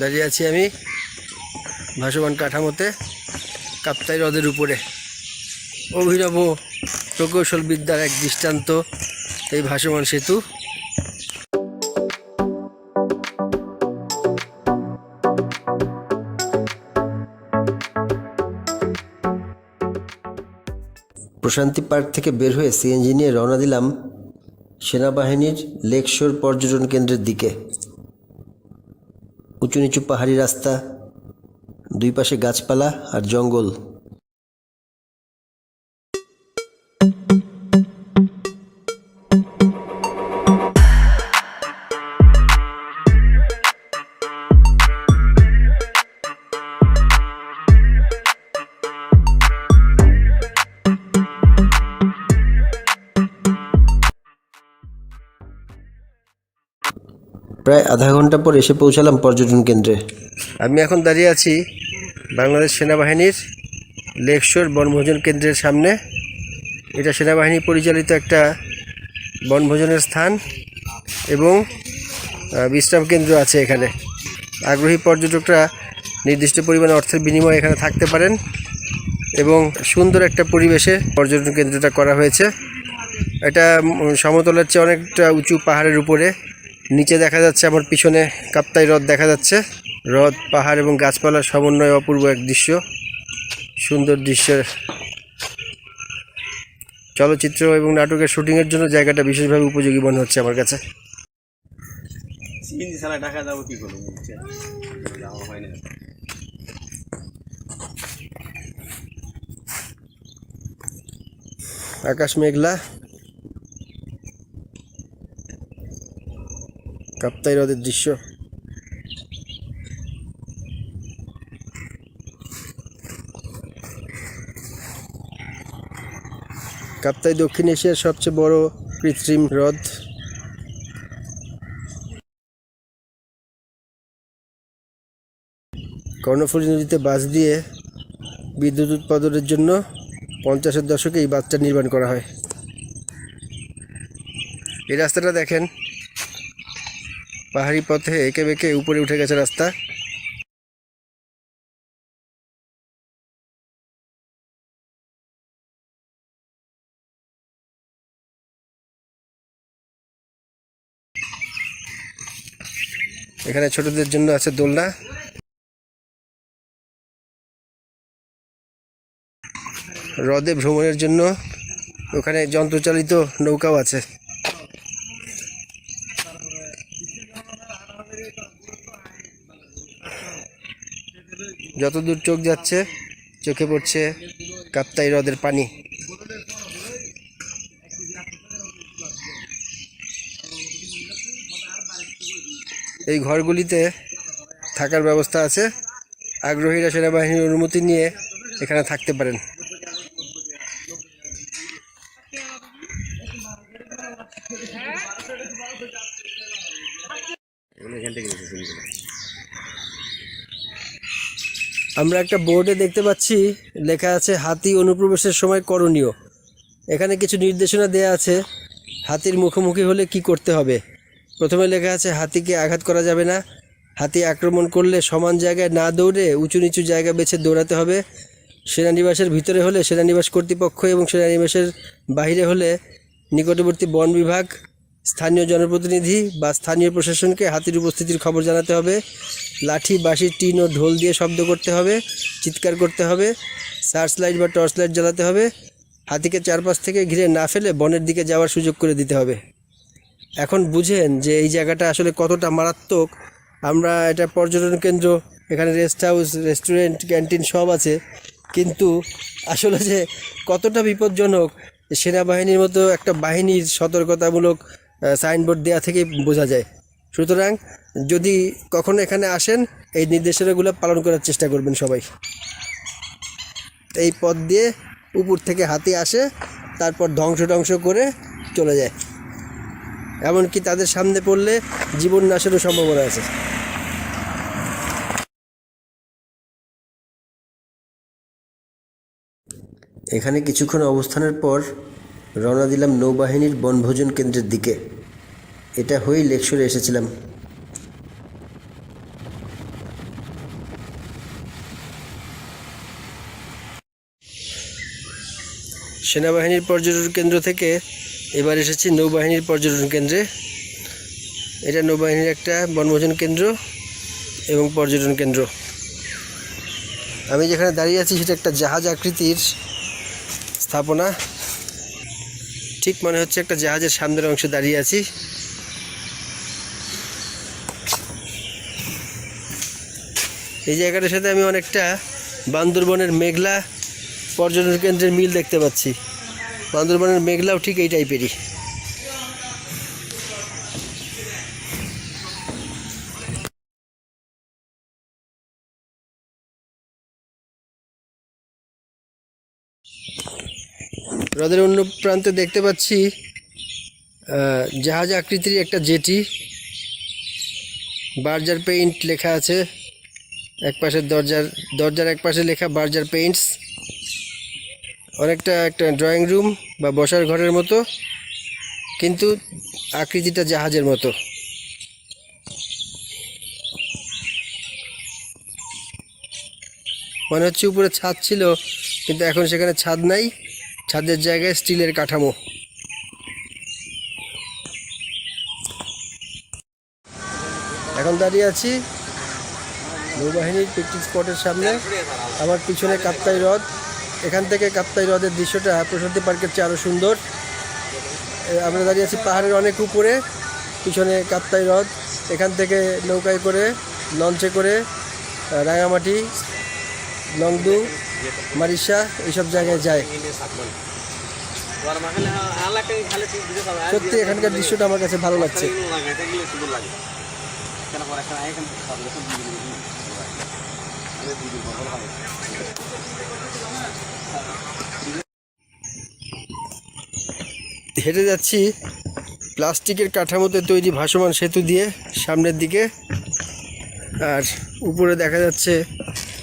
দাঁড়িয়ে আছি আমি ভাসমান কাঠামোতে, কাপ্তাই হ্রদের উপরে। অভিনব প্রকৌশল বিদ্যার এক দৃষ্টান্ত, এই ভাসমান সেতু। প্রশান্তি পার্ক থেকে বের হয়ে সিএনজি নিয়ে রওনা দিলাম সেনাবাহিনীর লেকশোর পর্যটন কেন্দ্রের দিকে। উঁচু নিচু পাহাড়ি রাস্তা দুই পাশে গাছপালা আর জঙ্গল। প্রায় আধা ঘণ্টা পর এসে পৌঁছালাম পর্যটন কেন্দ্রে। আমি এখন দাঁড়িয়ে আছি বাংলাদেশ সেনাবাহিনীর লেকশোর বনভোজন কেন্দ্রের সামনে। এটা সেনাবাহিনী পরিচালিত একটা বনভোজনের স্থান এবং বিশ্রাম কেন্দ্র আছে এখানে। আগ্রহী পর্যটকরা নির্দিষ্ট পরিমাণে অর্থের বিনিময়ে এখানে থাকতে পারেন এবং সুন্দর একটা পরিবেশে পর্যটন কেন্দ্রটা করা হয়েছে। এটা সমতলের চেয়ে অনেকটা উঁচু পাহাড়ের উপরে নিচে দেখা যাচ্ছে আমার পিছনে কাপ্তাই হ্রদ দেখা যাচ্ছে। হ্রদ পাহাড় এবং গাছপালার সমন্বয়ে অপূর্ব এক দৃশ্য। সুন্দর দৃশ্যের চলচ্চিত্র এবং নাটকের শুটিংয়ের জন্য জায়গাটা বিশেষভাবে উপযোগী মনে হচ্ছে আমার কাছে। যাব কি? হয় না আকাশ মেঘলা। কাপ্তাই হ্রদের দৃশ্য। কাপ্তাই দক্ষিণ এশিয়ার সবচেয়ে বড় কৃত্রিম হ্রদ। কর্ণফুলী নদীতে বাস দিয়ে বিদ্যুৎ উৎপাদনের জন্য পঞ্চাশের দশকে এই বাঁধটা নির্মাণ করা হয়। এই রাস্তাটা দেখেন পাহাড়ি পথে এঁকে বেঁকে উপরে উঠে গেছে রাস্তা। এখানে ছোটদের জন্য আছে দোলনা। হ্রদে ভ্রমণের জন্য ওখানে যন্ত্রচালিত নৌকাও আছে। যতদূর চোখ যাচ্ছে, চোখে পড়ছে কাপ্তাই হ্রদের পানি। এই ঘরগুলিতে থাকার ব্যবস্থা আছে। আগ্রহীরা সেনাবাহিনীর অনুমতি নিয়ে এখানে থাকতে পারেন এগুলো এখান থেকে গেছে সিএনজি আমরা একটা বোর্ডে দেখতে পাচ্ছি, লেখা আছে, হাতি অনুপ্রবেশের সময় করণীয়। এখানে কিছু নির্দেশনা দেয়া আছে, হাতির মুখোমুখি হলে কি করতে হবে? প্রথমে লেখা আছে, হাতিকে আঘাত করা যাবে না। হাতি আক্রমণ করলে সমান জায়গায় না দৌড়ে উঁচু নিচু জায়গা বেছে দৌড়াতে হবে। সেনানিবাসের ভিতরে হলে সেনানিবাস কর্তৃপক্ষ এবং সেনানিবাসের বাইরে হলে নিকটবর্তী বন বিভাগ স্থানীয় জনপ্রতিনিধি বা স্থানীয় প্রশাসনকে হাতির উপস্থিতির খবর জানাতে হবে। লাঠি, বাঁশি, টিন ও ঢোল দিয়ে শব্দ করতে হবে, চিৎকার করতে হবে সার্চ লাইট বা টর্চ লাইট জ্বালাতে হবে, হাতিকে চারপাশ থেকে ঘিরে না ফেলে বনের দিকে যাওয়ার সুযোগ করে দিতে হবে। এখন বুঝেন যে এই জায়গাটা আসলে কতটা মারাত্মক। আমরা এটা পর্যটন কেন্দ্র, এখানে রেস্ট হাউস, রেস্টুরেন্ট, ক্যান্টিন সব আছে। কিন্তু আসলে যে কতটা বিপজ্জনক, সেনাবাহিনীর মতো একটা বাহিনীর সতর্কতামূলক সাইনবোর্ড দেওয়া থেকে বোঝা যায়। সুতরাং যদি কখনো এখানে আসেন, এই নির্দেশনাগুলো পালন করার চেষ্টা করবেন সবাই। এই পথ দিয়ে উপর থেকে হাতি আসে, তারপর ধ্বংস টংস করে চলে যায়। এমনকি তাদের সামনে পড়লে জীবন নাশেরও সম্ভাবনা আছে। এখানে কিছুক্ষণ অবস্থানের পর রওনা দিলাম নৌবাহিনীর বনভোজন কেন্দ্রের দিকে। এটা হয়েই লেকশরে এসেছিলাম। সেনাবাহিনীর পর্যটন কেন্দ্র থেকে এবার এসেছি নৌবাহিনীর পর্যটন কেন্দ্রে। এটা নৌবাহিনীর একটা বনভোজন কেন্দ্র এবং পর্যটন কেন্দ্র। আমি যেখানে দাঁড়িয়ে আছি সেটা একটা জাহাজ আকৃতির স্থাপনা। ঠিক মনে হচ্ছে একটা জাহাজের সামনের অংশে দাঁড়িয়ে আছি। এই জায়গাটার সাথে আমি অনেকটা বান্দরবনের মেঘলা পর্যটন কেন্দ্রের মিল দেখতে পাচ্ছি। বান্দরবনের মেঘলাও ঠিক এই টাইপেরই হ্রদের অন্য প্রান্তে দেখতে পাচ্ছি জাহাজ আকৃতির একটা জেটি। বার্জার পেইন্ট লেখা আছে, এক পাশে দরজার দরজার এক পাশে লেখা বার্জার পেইন্টস। অনেকটা একটা ড্রয়িং রুম বা বসার ঘরের মতো, কিন্তু আকৃতিটা জাহাজের মতো। মনে হচ্ছে উপরে ছাদ ছিল, কিন্তু এখন সেখানে ছাদ নাই। ছাদের জায়গায় স্টিলের কাঠামো। এখন দাঁড়িয়ে আছি নৌবাহিনীর পিকনিক স্পটের সামনে। আমার পিছনে কাপ্তাই হ্রদ। এখান থেকে কাপ্তাই হ্রদের দৃশ্যটা প্রশান্তি পার্কের চেয়ে আরও সুন্দর। আমরা দাঁড়িয়ে আছি পাহাড়ের অনেক উপরে। পিছনে কাপ্তাই হ্রদ। এখান থেকে নৌকায় করে, লঞ্চে করে রাঙামাটি লংদু মারিশা, এইসব জায়গায় যায়। সত্যি, এখানকার দৃশ্যটা আমার কাছে ভালো লাগছে। হেঁটে যাচ্ছি প্লাস্টিকের কাঠামোতে তৈরি ভাসমান সেতু দিয়ে সামনের দিকে। আর উপরে দেখা যাচ্ছে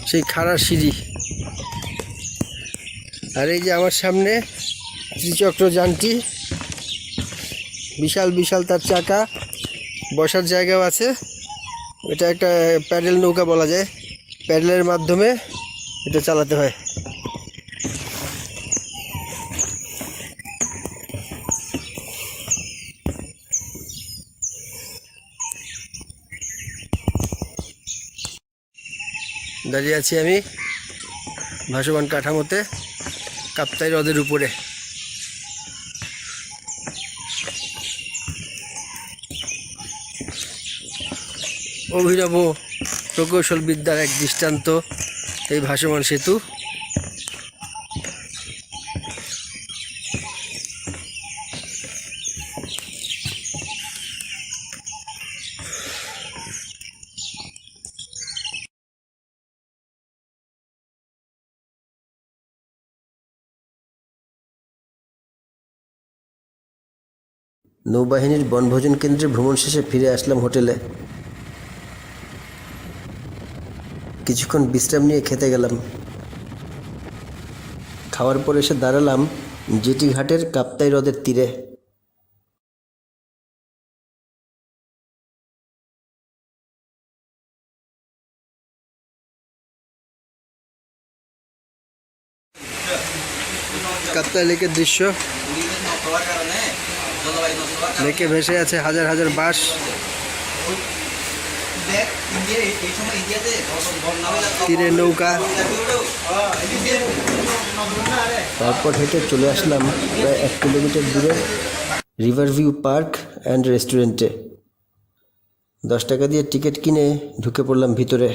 সেই খাড়া সিঁড়ি। আর এই যে আমার সামনে ত্রিচক্র যানটি। বিশাল বিশাল তার চাকা বসার জায়গাও আছে। এটা একটা প্যাডেল নৌকা বলা যায়। প্যাডেলের মাধ্যমে এটা চালাতে হয়। দাঁড়িয়ে আছি আমি ভাসমান কাঠামোতে, কাপ্তাই হ্রদের উপরে। অভিনব প্রকৌশল বিদ্যার এক দৃষ্টান্ত এই ভাসমান সেতু। নৌবাহিনীর বনভোজন কেন্দ্রে ভ্রমণ শেষে ফিরে আসলাম হোটেলে। কিছুক্ষণ বিশ্রাম নিয়ে খেতে গেলাম। খাওয়ার পর এসে দাঁড়ালাম জেটি ঘাটের কাপ্তাই হ্রদের তীরে। কাপ্তাই লেকের দৃশ্য। লেকে ভেসে আছে হাজার হাজার বাস তীরে নৌকা। তারপর হেঁটে চলে আসলাম প্রায় এক কিলোমিটার দূরে রিভার ভিউ পার্ক অ্যান্ড রেস্টুরেন্টে দশ টাকা দিয়ে টিকিট কিনে ঢুকে পড়লাম ভিতরে।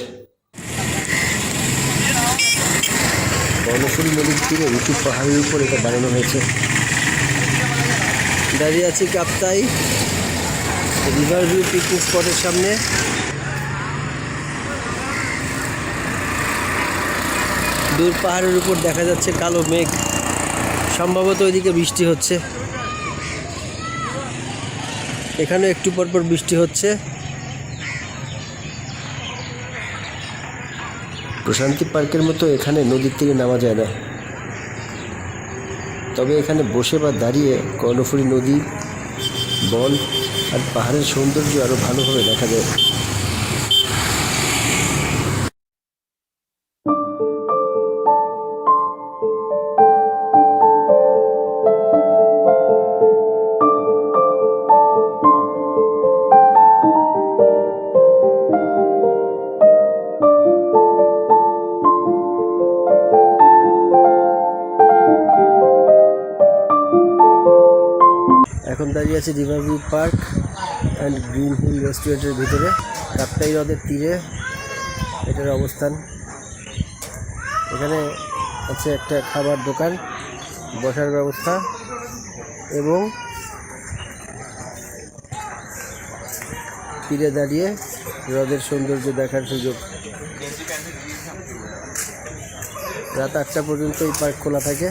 বর্ণফুল নদীর তীরে উঁচু পাহাড়ের উপর এটা বানানো হয়েছে। দাঁড়িয়ে আছি কাপ্তাই। রিভার ভিউ পিকনিক স্পটের সামনে। দূর পাহাড়ের উপর দেখা যাচ্ছে কালো মেঘ। সম্ভবত ওইদিকে বৃষ্টি হচ্ছে। এখানে একটু পর পর বৃষ্টি হচ্ছে। প্রশান্তি পার্কের মতো এখানে নদীর থেকে নামা যায় না। তবে এখানে বসে বা দাঁড়িয়ে কর্ণফুলী নদী, বন আর পাহাড়ের সৌন্দর্য আরও ভালোভাবে দেখা যায়। আছি river view park and green hill রেস্টুরেন্টের ভিতরে। কাপ্তাই হ্রদের তীরে এটার অবস্থান। এখানে আছে একটা খাবার দোকান, বসার ব্যবস্থা এবং তীরে দাঁড়িয়ে হ্রদের সৌন্দর্য দেখার সুযোগ। রাত আটটা পর্যন্ত এই পার্ক খোলা থাকে।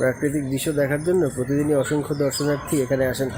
প্রাকৃতিক দৃশ্য দেখার জন্য প্রতিদিনই অসংখ্য দর্শনার্থী এখানে আসেন।